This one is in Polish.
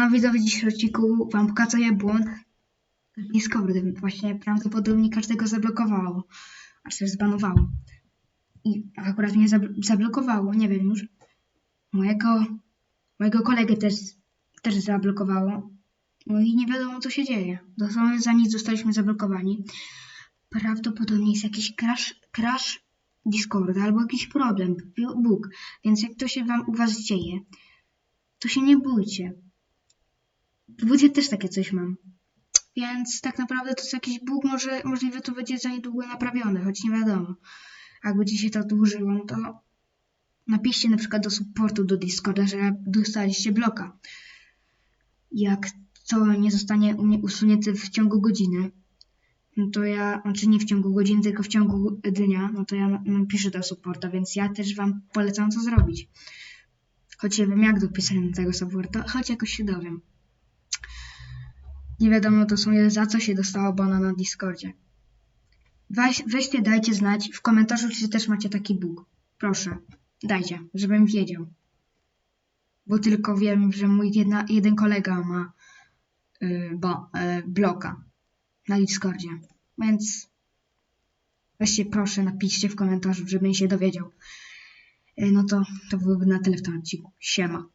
Siemano widzowie, dzisiejszym odcinku wam pokazuję błąd z Discordem. Właśnie prawdopodobnie każdego zablokowało, aż też zbanowało. I akurat mnie zabl- zablokowało, nie wiem już. Mojego, mojego kolegę też, też zablokowało. No i nie wiadomo co się dzieje. Dosłownie za nic zostaliśmy zablokowani. Prawdopodobnie jest jakiś crash, crash Discorda albo jakiś problem, bóg. Więc jak to się wam u was dzieje, to się nie bójcie. W budzie też takie coś mam. Więc tak naprawdę to jest jakiś bóg, może możliwe to będzie za niedługo naprawione, choć nie wiadomo. Jak będzie się to dłużyło, no to napiszcie na przykład do supportu do Discorda, że dostaliście bloka. Jak to nie zostanie u mnie usunięte w ciągu godziny, no to ja, znaczy nie w ciągu godziny, tylko w ciągu dnia, no to ja na- napiszę do supporta, więc ja też wam polecam co zrobić. Choć nie wiem jak dopisać do tego supporta, choć jakoś się dowiem. Nie wiadomo to sumie za co się dostało bana na Discordzie. Weź, weźcie, dajcie znać w komentarzu, czy też macie taki bóg. Proszę, dajcie, żebym wiedział. Bo tylko wiem, że mój jedna, jeden kolega ma yy, bo, yy, bloka na Discordzie. Więc weźcie, proszę, napiszcie w komentarzu, żebym się dowiedział. Yy, no to, to byłoby na tyle w tym odcinku. Siema.